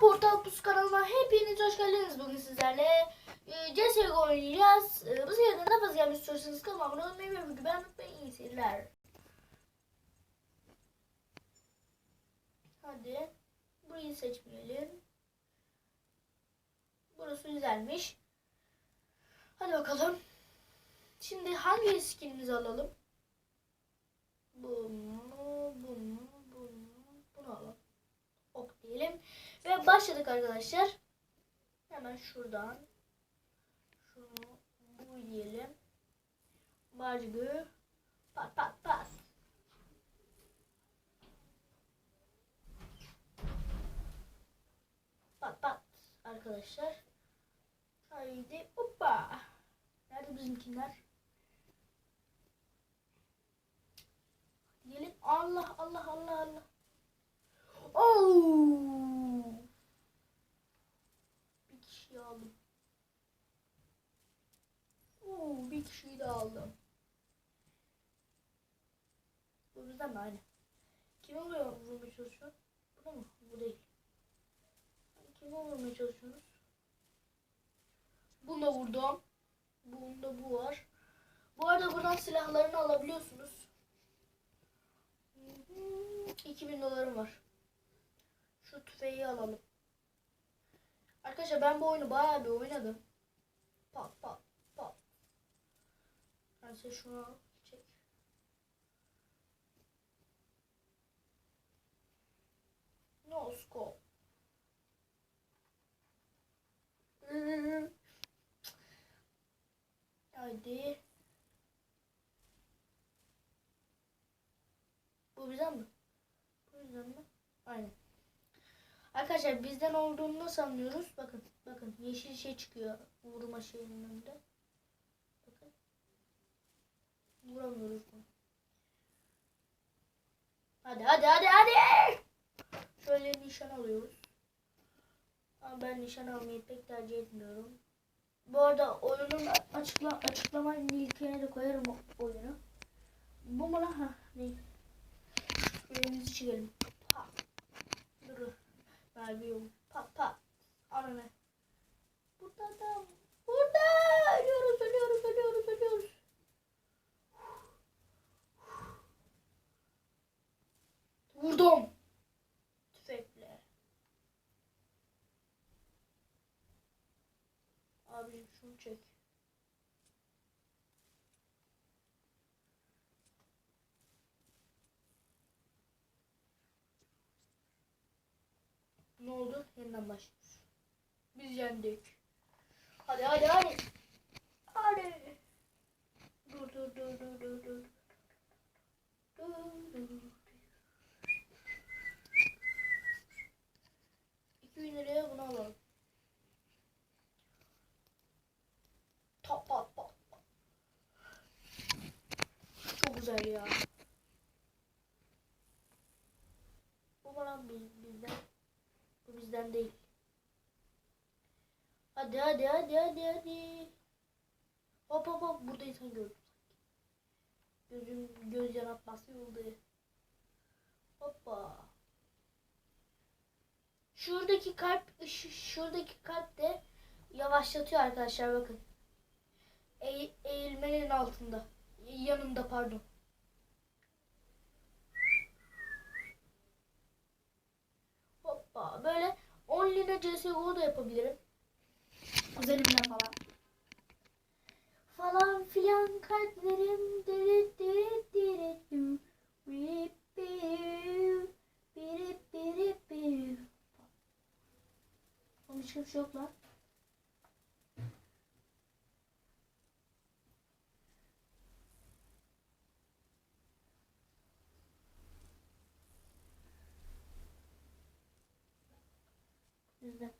Portal Pus kanalına hepiniz hoş geldiniz. Bugün sizlerle e, CSGO oynayacağız. E, bu seriden ne fazla gelmiş istiyorsanız kanalıma abone olmayı ve videoyu beğenmeyi. İyi seyirler. Hadi. Burayı seçmeyelim. Burası güzelmiş. Hadi bakalım. Şimdi hangi skinimizi alalım? Bu mu? Bu mu? Bu mu? Bunu alalım. Ok diyelim. Ve başladık arkadaşlar. Hemen şuradan. Şunu bu diyelim. Başgı. Pat pat pat. Pat pat arkadaşlar. Haydi hoppa. Nerede bizimkiler? Bizden mi? Aynen. Kime vuruyor, vurmaya çalışıyor? Bu mı? Bu değil. Kime vurmaya çalışıyorsunuz? Bunu da vurdum. Bunda bu var. Bu arada buradan silahlarını alabiliyorsunuz. Hı hı, 2000 dolarım var. Şu tüfeği alalım. Arkadaşlar ben bu oyunu bayağı bir oynadım. Pat pat pat. Ben size şunu scope. Hmm. Haydi. Bu bizden mi? Bu bizden mi? Aynen. Arkadaşlar bizden olduğunu nasıl anlıyoruz? Bakın, bakın yeşil şey çıkıyor vurma şeyinin önünde. Bakın. Vuramıyoruz bunu. Hadi hadi hadi hadi. Şöyle nişan alıyoruz. Ama ben nişan almayı pek tercih etmiyorum. Bu arada oyunun açıkla açıklama linkine de koyarım oyunu. Bu mu lan? Ha, değil. Elimizi çekelim. Ha. Dur. Vermiyorum. Pat pat. Ananı. Burada da. Burada. Ölüyoruz, ölüyoruz, ölüyoruz, ölüyoruz. Vurdum. Şunu çek. Ne oldu? Yeniden başlıyoruz. Biz yendik. Hadi hadi hadi. Hadi. Dur dur dur dur dur dur. Dur dur. 2000 liraya bunu alalım. Top top top. Çok güzel ya. Bu bana biz- bizden. Bu bizden değil. Hadi hadi hadi hadi hadi. Hop hop hop burada insan gördüm. Gözüm göz yanatması oldu. Hoppa. Şuradaki kalp şuradaki kalp de yavaşlatıyor arkadaşlar bakın. Eğ- eğilmenin altında. Yanında pardon. Hoppa böyle 10 lira CSGO da yapabilirim. Kuzenimle falan. Falan filan kalplerim diri diri diri dü. Rip bir birip birip bir. Onun hiçbir şey yok lan. Bizde.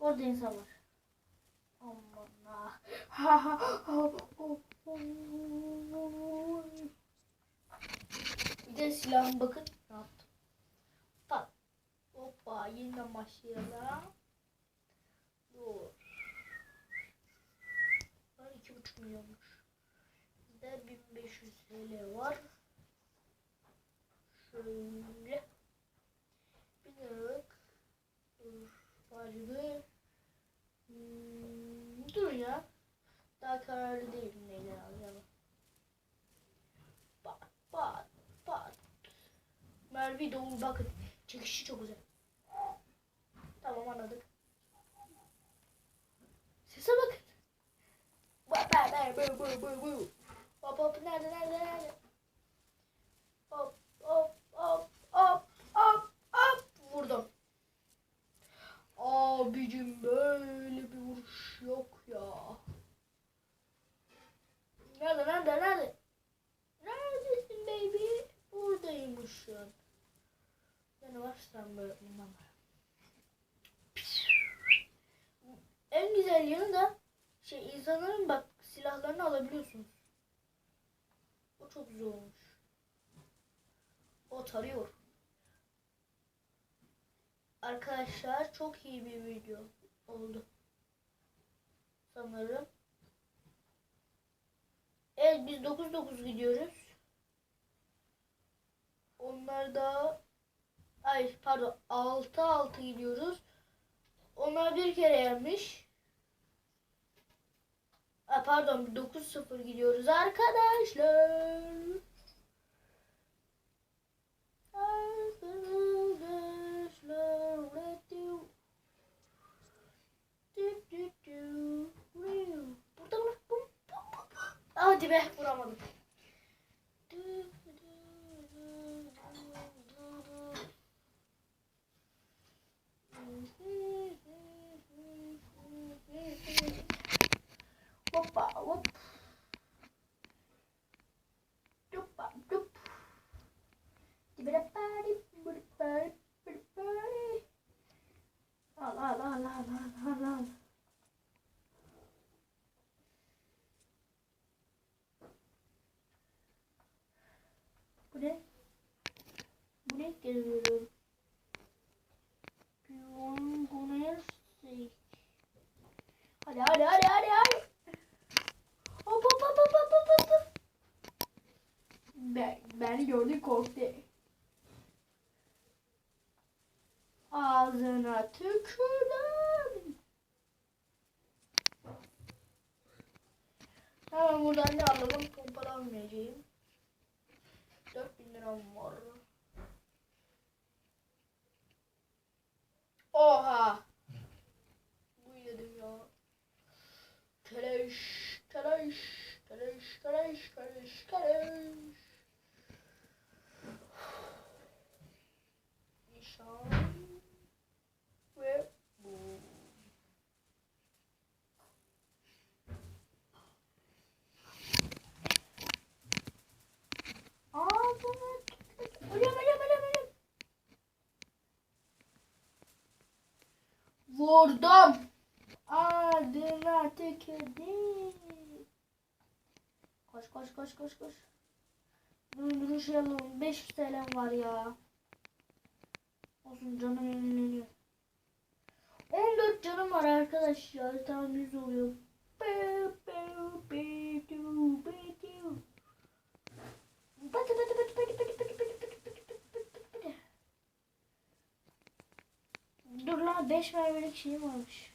Orada insan var. Ha. Ha ha. Bir de silahım bakın. Ne yaptım? Pat. Hoppa yeniden başlayalım. Dur. Var iki buçuk milyonmuş. Bizde 1500 TL var. Şöyle. Bir liralık. Dur. öyle değil miydi acaba? Pat pat pat. Merve Doğum bakın. Çekişi çok güzel. Tamam anladık. Sese bakın. Bap bap bap bap bap bap. Hop hop nerede nerede nerede? O tarıyor. Arkadaşlar çok iyi bir video oldu. Sanırım. Evet biz 9-9 gidiyoruz. Onlar da ay pardon 6-6 gidiyoruz. Onlar bir kere yenmiş. Ha, pardon 9-0 gidiyoruz. Arkadaşlar be vuramadık. Ne görüyorum? Piyon Gunersik. Hadi hadi hadi hadi hadi. Hop hop hop hop hop hop hop. Ben, beni gördü korktu. Ağzına tükürdüm. Hemen buradan ne alalım? Pompalanmayacağım. 4000 liram var. Oha! Bu yedim ya. Keleş, keleş, keleş, keleş, keleş, keleş. Nişan ve bu. Ağzına tükür- Ölüyorum, ölüyorum, ölüyorum, ölüyorum. Vurdum. Adına tükürdüm. Koş koş koş koş koş. Durduruşalım. 500 TL var ya. Olsun canım yenileniyor. 14 canım var arkadaşlar. Tam 100 oluyor. Piu, piu, piu, piu, piu. Lan 5 mermilik şeyim varmış.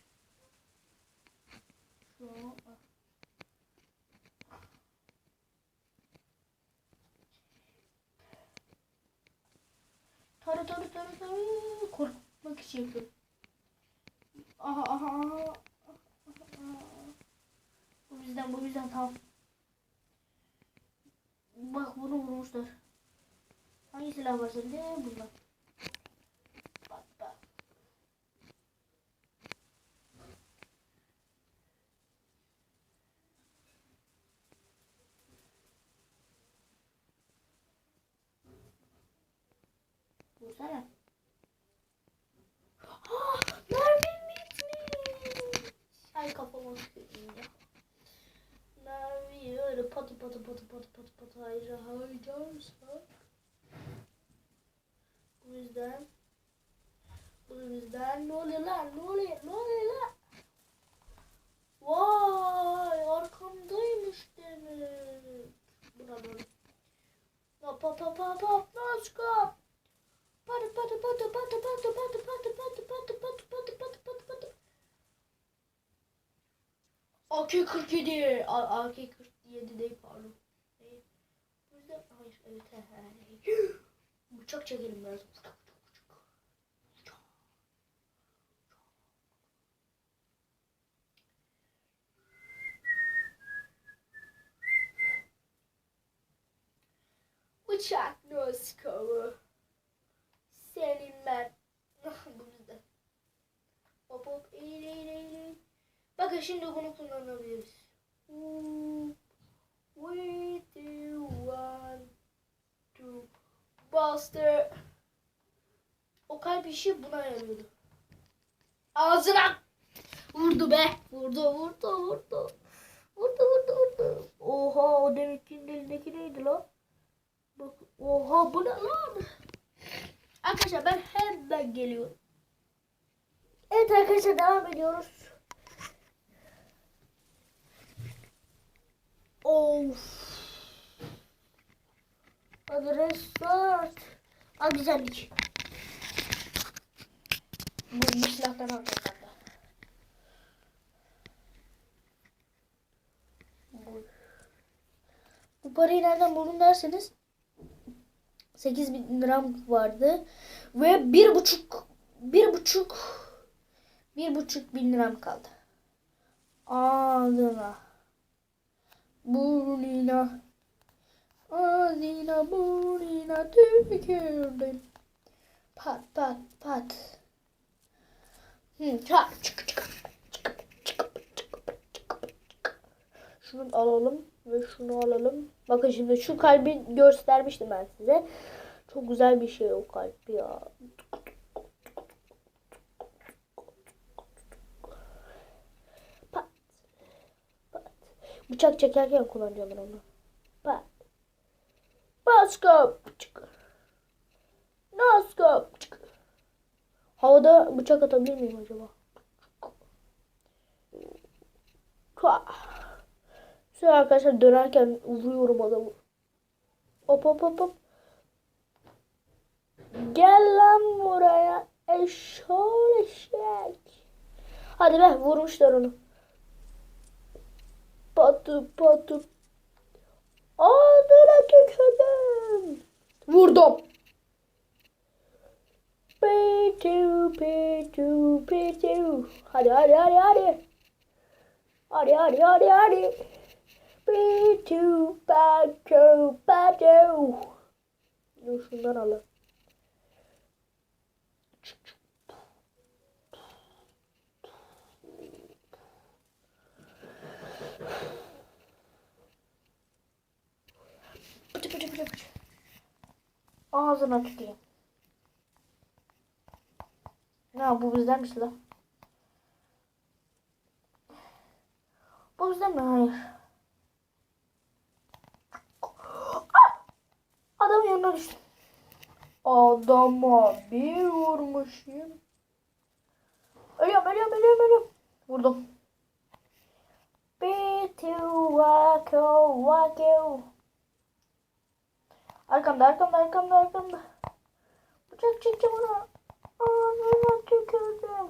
Tarı tarı tarı tarı. Korkutmak için yapıyorum. Aha aha aha. Bu bizden bu bizden tamam. Bak bunu vurmuşlar. Hangi silah var sende? Bunlar. Vursana. Ah, mermim bitmiş. Ay kafama ya. Mermi öyle patı patı patı patı patı patı hayır harcarsak. Bu yüzden bu yüzden ne oluyor lan ne oluyor ne oluyor lan? Vay arkamdaymış demek. Buna böyle. Hop hop hop hop hop let's go. Patı patı patı patı patı patı patı patı patı patı patı patı patı patı. AK-47. A- AK-47 değil pardon. Değil. Bu yüzden hayır evet. he, he. Bu Bıçak çekelim lazım. Bıçak noskovu. Senin ben. Bu bizde. Hop hop eğil eğil eğil. eğil. Bakın şimdi bunu kullanabiliriz. We do want to Buster. O kalp işi buna yarıyordu. Ağzına vurdu be. Vurdu vurdu vurdu. Vurdu vurdu vurdu. Oha o deminkinin elindeki neydi lan? Bak, oha bu ne lan? Arkadaşlar ben hemen geliyorum. Evet arkadaşlar devam ediyoruz. Of. Hadi restart. Al güzellik. Bu, silahtan alacağım. Bu. Bu parayı nereden buldum derseniz 8 bin liram vardı ve bir buçuk bir buçuk bir buçuk bin liram kaldı. Ağzına. Burnuna. Ağzına burnuna tükürdüm. Pat pat pat. Hı, çık çık çık. Şunu alalım ve şunu alalım. Bakın şimdi şu kalbi göstermiştim ben size. Çok güzel bir şey o kalp ya. Bıçak çekerken ben onu. Pat. Baskop. Çık. Havada bıçak atabilir miyim acaba? Sonra arkadaşlar dönerken vuruyorum adamı. Hop hop hop hop. Gel lan buraya. Eşol eşek. Hadi be vurmuşlar onu. Patı patı. Ağzına tükürdüm. Vurdum. Pitu pitu pitu. Hadi hadi hadi hadi. Hadi hadi hadi hadi. Pitu patu patu. Dur şundan alalım. Ağzına tüküreyim. Ne bu bizdenmiş lan. Bu bizden mi? Hayır. Ah! Adamın yanına düştüm. Adama bir vurmuşum. Ölüyorum, ölüyorum, ölüyorum, ölüyorum. Vurdum. Bitu wako wako. Arkamda, arkamda, arkamda, arkamda. Bıçak çekeceğim ona. Ağzına tükürdüm.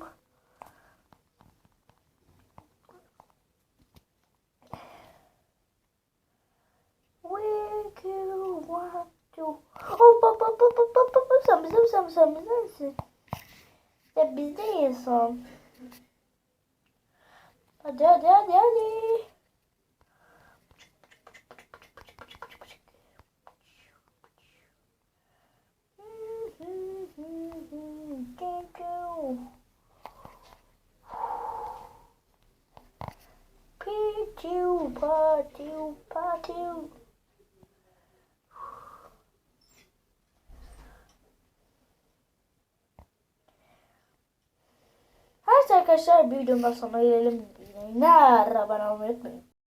Wake wako. Hop hop hop hop hop hop hop. Sen bizim sen sen bizde misin? Ya bizdeyiz son. Hadi hadi hadi hadi. Patiu, patiu. Evet arkadaşlar bir videomdan sonra gelelim. Ne unutmayın.